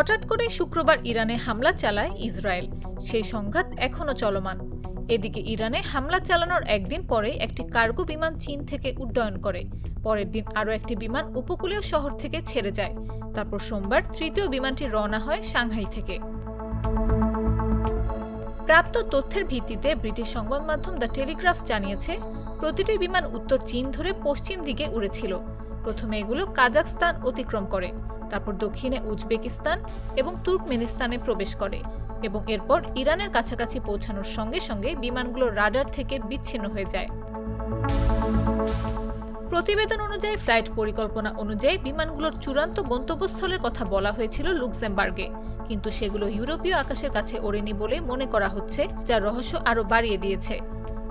হঠাৎ করে শুক্রবার ইরানে হামলা চালায় ইসরায়েল। সেই সংঘাত এখনও চলমান। এদিকে ইরানে হামলা চালানোর একদিন পরে একটি কার্গো বিমান চীন থেকে উড্ডয়ন করে। পরের দিন আরও একটি বিমান উপকূলীয় শহর থেকে ছেড়ে যায়। তারপর সোমবার তৃতীয় বিমানটি রওনা হয় সাংহাই থেকে। প্রাপ্ত তথ্যের ভিত্তিতে ব্রিটিশ সংবাদ মাধ্যম দ্য টেলিগ্রাফ জানিয়েছে, প্রতিটি বিমান উত্তর চীন ধরে পশ্চিম দিকে উড়েছিল। প্রথমে এগুলো কাজাকস্তান অতিক্রম করে, তারপর দক্ষিণে উজবেকিস্তান এবং তুর্কমেনিস্তানে প্রবেশ করে এবং এরপর ইরানের কাছাকাছি পৌঁছানোর সঙ্গে সঙ্গে বিমানগুলো রাডার থেকে বিচ্ছিন্ন হয়ে যায়। প্রতিবেদন অনুযায়ী, ফ্লাইট পরিকল্পনা অনুযায়ী বিমানগুলোর চূড়ান্ত গন্তব্যস্থলের কথা বলা হয়েছিল লুক্সেমবার্গে, কিন্তু সেগুলো ইউরোপীয় আকাশের কাছে ওড়েনি বলে মনে করা হচ্ছে যা রহস্য আরও বাড়িয়ে দিয়েছে।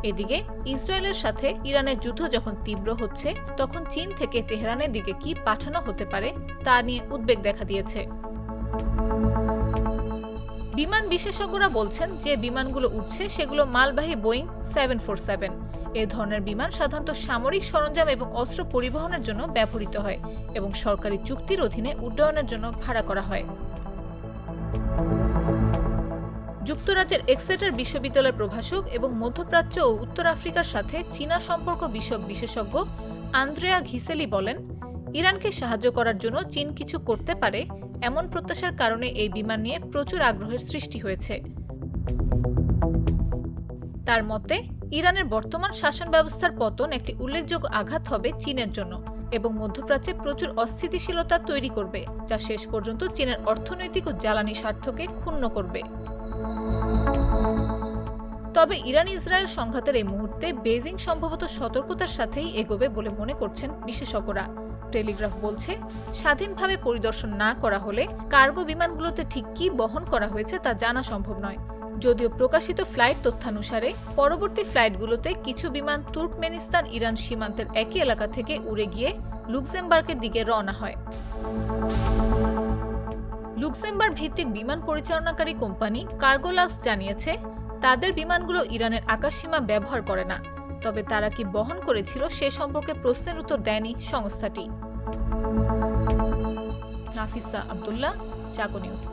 এদিকে ইসরায়েলের সাথে ইরানের যুদ্ধ যখন তীব্র হচ্ছে, তখন চীন থেকে তেহরানের দিকে কি পাঠানো হতে পারে তা নিয়ে উদ্বেগ দেখা দিয়েছে। বিমান বিশেষজ্ঞরা বলছেন যে বিমানগুলো উঠছে সেগুলো মালবাহী বোয়িং সেভেন ফোর সেভেন। এ ধরনের বিমান সাধারণত সামরিক সরঞ্জাম এবং অস্ত্র পরিবহনের জন্য ব্যবহৃত হয় এবং সরকারি চুক্তির অধীনে উড্ডয়নের জন্য ভাড়া করা হয়। যুক্তরাজ্যের এক্সেটার বিশ্ববিদ্যালয়ের প্রভাষক এবং মধ্যপ্রাচ্য ও উত্তর আফ্রিকার সাথে চীনা সম্পর্ক বিষয়ক বিশেষজ্ঞ আন্দ্রেয়া ঘিসেলি বলেন, ইরানকে সাহায্য করার জন্য চীন কিছু করতে পারে এমন প্রত্যাশার কারণে এই বিমান নিয়ে প্রচুর আগ্রহের সৃষ্টি হয়েছে। তার মতে, ইরানের বর্তমান শাসন ব্যবস্থার পতন একটি উল্লেখযোগ্য আঘাত হবে চীনের জন্য এবং মধ্যপ্রাচ্যে প্রচুর অস্থিতিশীলতা তৈরি করবে, যা শেষ পর্যন্ত চীনের অর্থনৈতিক ও জ্বালানি স্বার্থকে ক্ষুণ্ণ করবে। তবে ইরান ইসরায়েল সংঘাতের এই মুহূর্তে বেজিং সম্ভবত সতর্কতার সাথেই এগোবে বলে মনে করছেন বিশেষজ্ঞরা। টেলিগ্রাফ বলছে, স্বাধীনভাবে পরিদর্শন না করা হলে কার্গো বিমানগুলোতে ঠিক কী বহন করা হয়েছে তা জানা সম্ভব নয়। যদিও প্রকাশিত ফ্লাইট তথ্যানুসারে পরবর্তী ফ্লাইটগুলোতে কিছু বিমান তুর্কমেনিস্তান ইরান সীমান্তের একই এলাকা থেকে উড়ে গিয়ে লুক্সেমবার্গের দিকে রওনা হয়। লুক্সেমবার্গ ভিত্তিক বিমান পরিচালনাকারী কোম্পানি কার্গোলাক্স জানিয়েছে, তাদের বিমানগুলো ইরানের আকাশসীমা ব্যবহার করে না, তবে তারা কি বহন করেছিল সে সম্পর্কে প্রশ্নের উত্তর দেয়নি সংস্থাটি। নাফিসা আবদুল্লাহ, চাকো নিউজ।